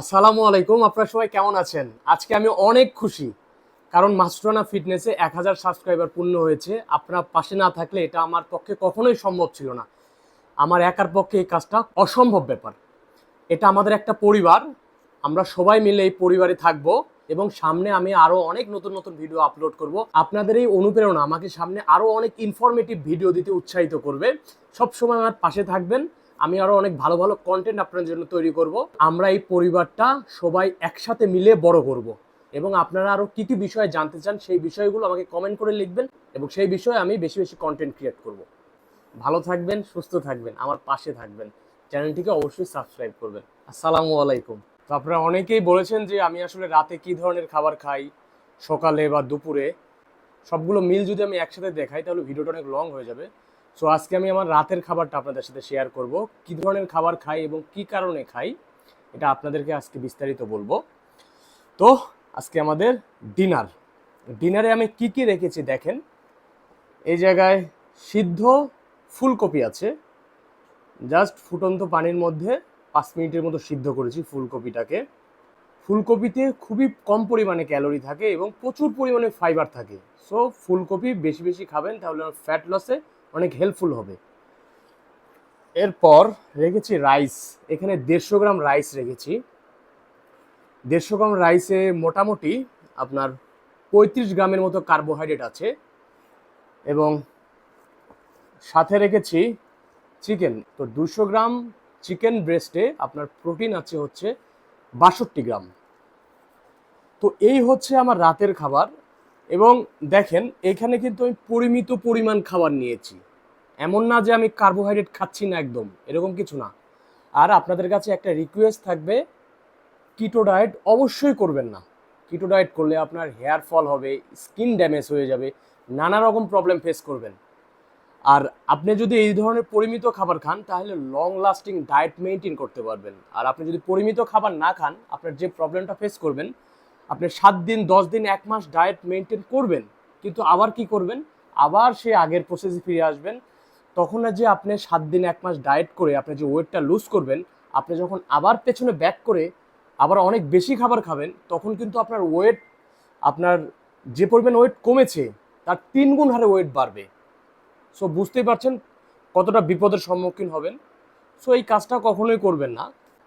আসসালামু আলাইকুম, আপনারা সবাই কেমন আছেন? আজকে আমি অনেক খুশি, কারণ মাস্টারানা ফিটনেসে এক হাজার সাবস্ক্রাইবার পূর্ণ হয়েছে। আপনার পাশে না থাকলে এটা আমার পক্ষে কখনোই সম্ভব ছিল না। আমার একার পক্ষে এই কাজটা অসম্ভব ব্যাপার। এটা আমাদের একটা পরিবার, আমরা সবাই মিলে এই পরিবারে থাকব এবং সামনে আমি আরও অনেক নতুন নতুন ভিডিও আপলোড করব। আপনাদের এই অনুপ্রেরণা আমাকে সামনে আরও অনেক ইনফরমেটিভ ভিডিও দিতে উৎসাহিত করবে। সবসময় আমার পাশে থাকবেন। আমি আরও অনেক ভালো ভালো কন্টেন্ট আপনাদের জন্য তৈরি করব। আমরা এই পরিবারটা সবাই একসাথে মিলে বড় করব। এবং আপনারা আরও কী কী বিষয়ে জানতে চান সেই বিষয়গুলো আমাকে কমেন্ট করে লিখবেন এবং সেই বিষয়ে আমি বেশি বেশি কন্টেন্ট ক্রিয়েট করব। ভালো থাকবেন, সুস্থ থাকবেন, আমার পাশে থাকবেন। চ্যানেলটিকে অবশ্যই সাবস্ক্রাইব করবেন। আসসালামু আলাইকুম। তো আপনারা অনেকেই বলেছেন যে আমি আসলে রাতে কি ধরনের খাবার খাই? সকালে বা দুপুরে? সবগুলো মিল যদি আমি একসাথে দেখাই, তাহলে ভিডিওটা অনেক লং হয়ে যাবে। সো আজকে আমি আমার রাতের খাবারটা আপনাদের সাথে শেয়ার করব। কী ধরনের খাবার খাই এবং কী কারণে খাই, এটা আপনাদেরকে আজকে বিস্তারিত বলব। তো, আজকে আমাদের ডিনার ডিনারে আমি কি কি রেখেছি দেখেন। এই জায়গায় সিদ্ধ ফুলকপি আছে। জাস্ট ফুটন্ত পানির মধ্যে পাঁচ মিনিটের মতো সিদ্ধ করেছি ফুলকপিটাকে। ফুলকপিতে খুবই কম পরিমাণে ক্যালোরি থাকে এবং প্রচুর পরিমাণে ফাইবার থাকে। সো ফুলকপি বেশি বেশি খাবেন, তাহলে ফ্যাট লসে অনেক হেল্পফুল হবে। এরপর রেখেছি রাইস এখানে দেড়শো গ্রাম রাইস রেখেছি। দেড়শো গ্রাম রাইসে মোটামুটি আপনার পঁয়ত্রিশ গ্রামের মতো কার্বোহাইড্রেট আছে। এবং সাথে রেখেছি চিকেন তো দুশো গ্রাম চিকেন ব্রেস্টে আপনার প্রোটিন আছে হচ্ছে বাষট্টি গ্রাম। তো এই হচ্ছে আমার রাতের খাবার। এবং দেখেন, এখানে কিন্তু আমি পরিমিত পরিমাণ খাবার নিয়েছি। এমন না যে আমি কার্বোহাইড্রেট খাচ্ছি না একদম, এরকম কিছু না। আর আপনাদের কাছে একটা রিকোয়েস্ট থাকবে কিটো ডায়েট অবশ্যই করবেন না। কিটো ডায়েট করলে আপনার হেয়ার ফল হবে স্কিন ড্যামেজ হয়ে যাবে, নানা রকম প্রবলেম ফেস করবেন। আর আপনি যদি এই ধরনের পরিমিত খাবার খান, তাহলে লং লাস্টিং ডায়েট মেনটেন করতে পারবেন। আর আপনি যদি পরিমিত খাবার না খান, আপনার যে প্রবলেমটা ফেস করবেন আপনি সাত দিন, দশ দিন, এক মাস ডায়েট মেনটেন করবেন, কিন্তু আবার কি করবেন? আবার সে আগের প্রসেসে ফিরে আসবেন। তখন না যে আপনি সাত দিন, এক মাস ডায়েট করে আপনি যে ওয়েটটা লুজ করবেন, আপনি যখন আবার পেছনে ব্যাক করে আবার অনেক বেশি খাবার খাবেন, তখন কিন্তু আপনার ওয়েট আপনার যে পরিমাণ ওয়েট কমেছে, তার তিন গুণ হারে ওয়েট বাড়বে। সো বুঝতেই পারছেন কতটা বিপদের সম্মুখীন হবেন। সো এই কাজটা কখনোই করবেন না।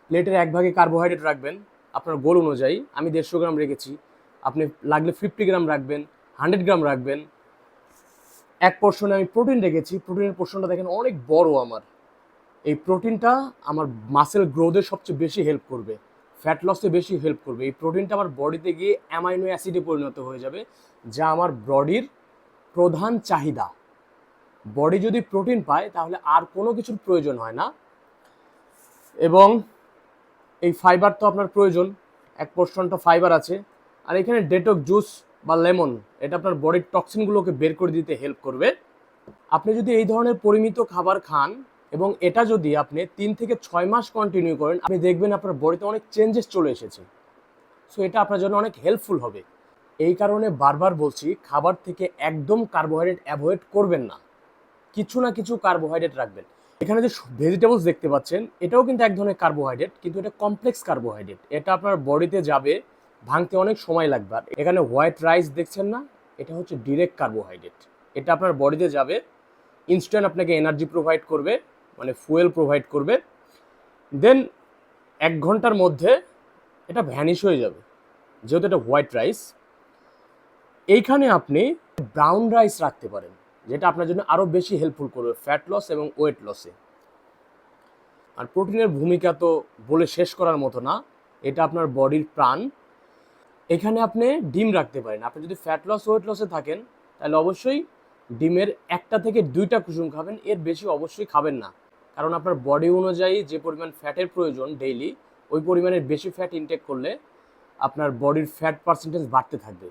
প্লেটের এক ভাগে কার্বোহাইড্রেট রাখবেন। আপনার গোল অনুযায়ী আমি দেড়শো গ্রাম রেখেছি। আপনি লাগলে ফিফটি গ্রাম রাখবেন হান্ড্রেড গ্রাম রাখবেন। এক পোর্শনে আমি প্রোটিন রেখেছি প্রোটিনের পোর্শনটা দেখেন অনেক বড় আমার। এই প্রোটিনটা আমার মাসেল গ্রোথে সবচেয়ে বেশি হেল্প করবে ফ্যাট লসে বেশি হেল্প করবে। এই প্রোটিনটা আমার বডিতে গিয়ে অ্যামাইনো অ্যাসিডে পরিণত হয়ে যাবে, যা আমার বডির প্রধান চাহিদা। বডি যদি প্রোটিন পায়, তাহলে আর কোনো কিছুর প্রয়োজন হয় না। এবং এই ফাইবার তো আপনার প্রয়োজন। এক পোর্শনটা ফাইবার আছে। আর এখানে ডেটক জুস বা লেমন এটা আপনার বডির টক্সিনগুলোকে বের করে দিতে হেল্প করবে। আপনি যদি এই ধরনের পরিমিত খাবার খান এবং এটা যদি আপনি তিন থেকে ছয় মাস কন্টিনিউ করেন, আপনি দেখবেন আপনার বডিতে অনেক চেঞ্জেস চলে এসেছে। সো এটা আপনার জন্য অনেক হেল্পফুল হবে। এই কারণে বারবার বলছি, খাবার থেকে একদম কার্বোহাইড্রেট অ্যাভয়েড করবেন না। কিছু না কিছু কার্বোহাইড্রেট রাখবেন। এখানে যে ভেজিটেবলস দেখতে পাচ্ছেন, এটাও কিন্তু এক ধরনের কার্বোহাইড্রেট কিন্তু এটা কমপ্লেক্স কার্বোহাইড্রেট এটা আপনার বডিতে যাবে, ভাঙতে অনেক সময় লাগবে। আর এখানে হোয়াইট রাইস দেখছেন না? এটা হচ্ছে ডিরেক্ট কার্বোহাইড্রেট এটা আপনার বডিতে যাবে ইনস্ট্যান্ট আপনাকে এনার্জি প্রোভাইড করবে মানে ফুয়েল প্রোভাইড করবে। দেন এক ঘণ্টার মধ্যে এটা ভ্যানিশ হয়ে যাবে, যেহেতু এটা হোয়াইট রাইস এইখানে আপনি ব্রাউন রাইস রাখতে পারেন। যেটা আপনার জন্য আরও বেশি হেল্পফুল করবে ফ্যাট লস এবং ওয়েট লসে আর প্রোটিনের ভূমিকা তো বলে শেষ করার মতো না, এটা আপনার বডির প্রাণ। এখানে আপনি ডিম রাখতে পারেন। আপনি যদি ফ্যাট লস ওয়েট লসে থাকেন, তাহলে অবশ্যই ডিমের একটা থেকে দুইটা কুসুম খাবেন, এর বেশি অবশ্যই খাবেন না। কারণ আপনার বডি অনুযায়ী যে পরিমাণ ফ্যাটের প্রয়োজন ডেইলি ওই পরিমাণের বেশি ফ্যাট ইনটেক করলে আপনার বডির ফ্যাট পার্সেন্টেজ বাড়তে থাকবে।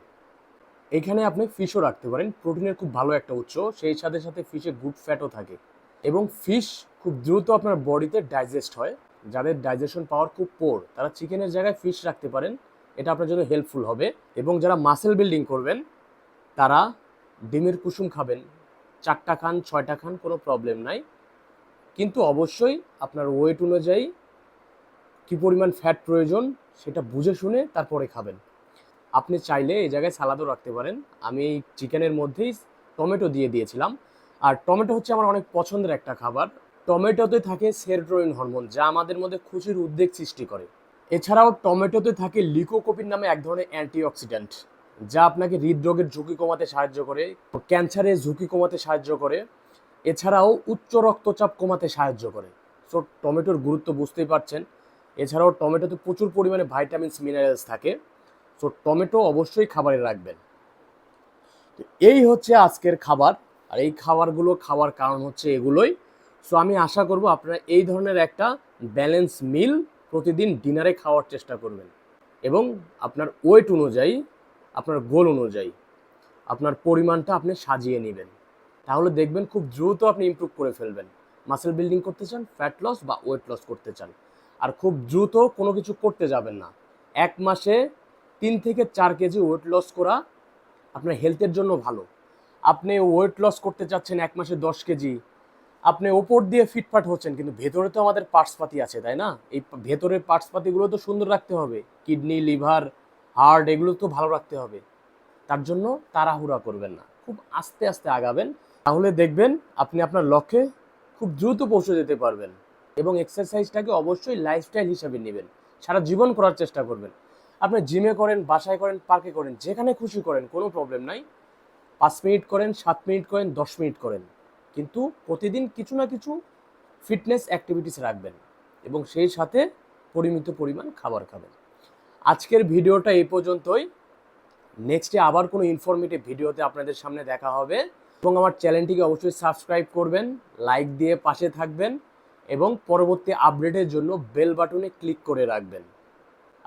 এখানে আপনি ফিশও রাখতে পারেন। প্রোটিনের খুব ভালো একটা উৎস। সেই সাথে সাথে ফিশে গুড ফ্যাটও থাকে। এবং ফিশ খুব দ্রুত আপনার বডিতে ডাইজেস্ট হয়। যাদের ডাইজেশন পাওয়ার খুব পোর তারা চিকেনের জায়গায় ফিশ রাখতে পারেন। এটা আপনার জন্য হেল্পফুল হবে। এবং যারা মাসেল বিল্ডিং করবেন, তারা ডিমের কুসুম খাবেন। চারটা খান, ছয়টা খান কোনো প্রবলেম নাই। কিন্তু অবশ্যই আপনার ওয়েট অনুযায়ী কী পরিমাণ ফ্যাট প্রয়োজন, সেটা বুঝে শুনে তারপরে খাবেন। আপনি চাইলে এই জায়গায় সালাদও রাখতে পারেন। আমি এই চিকেনের মধ্যেই টমেটো দিয়ে দিয়েছিলাম। আর টমেটো হচ্ছে আমার অনেক পছন্দের একটা খাবার। টমেটোতে থাকে সেরোটোনিন হরমোন, যা আমাদের মধ্যে খুশির উদ্বেগ সৃষ্টি করে। এছাড়াও টমেটোতে থাকে লিকোকোপিন নামে এক ধরনের অ্যান্টিঅক্সিডেন্ট, যা আপনাকে হৃদরোগের ঝুঁকি কমাতে সাহায্য করে, ক্যান্সারের ঝুঁকি কমাতে সাহায্য করে, এছাড়াও উচ্চ রক্তচাপ কমাতে সাহায্য করে। সো, টমেটোর গুরুত্ব বুঝতেই পারছেন। এছাড়াও টমেটোতে প্রচুর পরিমাণে ভাইটামিনস, মিনারেলস থাকে। সো টমেটো অবশ্যই খাবারে রাখবেন। তো এই হচ্ছে আজকের খাবার। আর এই খাবারগুলো খাওয়ার কারণ হচ্ছে এগুলোই। সো আমি আশা করব আপনারা এই ধরনের একটা ব্যালেন্স মিল প্রতিদিন ডিনারে খাওয়ার চেষ্টা করবেন। এবং আপনার ওয়েট অনুযায়ী, আপনার গোল অনুযায়ী, আপনার পরিমাণটা আপনি সাজিয়ে নেবেন। তাহলে দেখবেন খুব দ্রুত আপনি ইমপ্রুভ করে ফেলবেন। মাসেল বিল্ডিং করতে চান ফ্যাট লস বা ওয়েট লস করতে চান। আর খুব দ্রুত কোনো কিছু করতে যাবেন না। এক মাসে তিন থেকে চার কেজি ওয়েট লস করা আপনার হেলথের জন্য ভালো। আপনি ওয়েট লস করতে চাচ্ছেন এক মাসে দশ কেজি, আপনি ওপর দিয়ে ফিটফাট হচ্ছেন, কিন্তু ভেতরে তো আমাদের পার্টসপাতি আছে, তাই না? এই ভেতরের পার্টসপাতিগুলো তো সুন্দর রাখতে হবে। কিডনি, লিভার, হার্ট, এগুলো তো ভালো রাখতে হবে। তার জন্য তাড়াহুড়া করবেন না। খুব আস্তে আস্তে আগাবেন। তাহলে দেখবেন আপনি আপনার লক্ষ্যে খুব দ্রুত পৌঁছে যেতে পারবেন এবং এক্সারসাইজটাকে অবশ্যই লাইফস্টাইল হিসাবে নেবেন। সারা জীবন করার চেষ্টা করবেন। আপনি জিমে করেন, বাসায় করেন, পার্কে করেন, যেখানে খুশি করেন, কোনো প্রবলেম নাই। পাঁচ মিনিট করেন, সাত মিনিট করেন, দশ মিনিট করেন। কিন্তু প্রতিদিন কিছু না কিছু ফিটনেস অ্যাক্টিভিটিস রাখবেন এবং সেই সাথে পরিমিত পরিমাণ খাবার খাবেন। আজকের ভিডিওটা এই পর্যন্তই। নেক্সটে আবার কোনো ইনফরমেটিভ ভিডিওতে আপনাদের সামনে দেখা হবে। এবং আমার চ্যানেলটিকে অবশ্যই সাবস্ক্রাইব করবেন লাইক দিয়ে পাশে থাকবেন এবং পরবর্তী আপডেটের জন্য বেল বাটনে ক্লিক করে রাখবেন।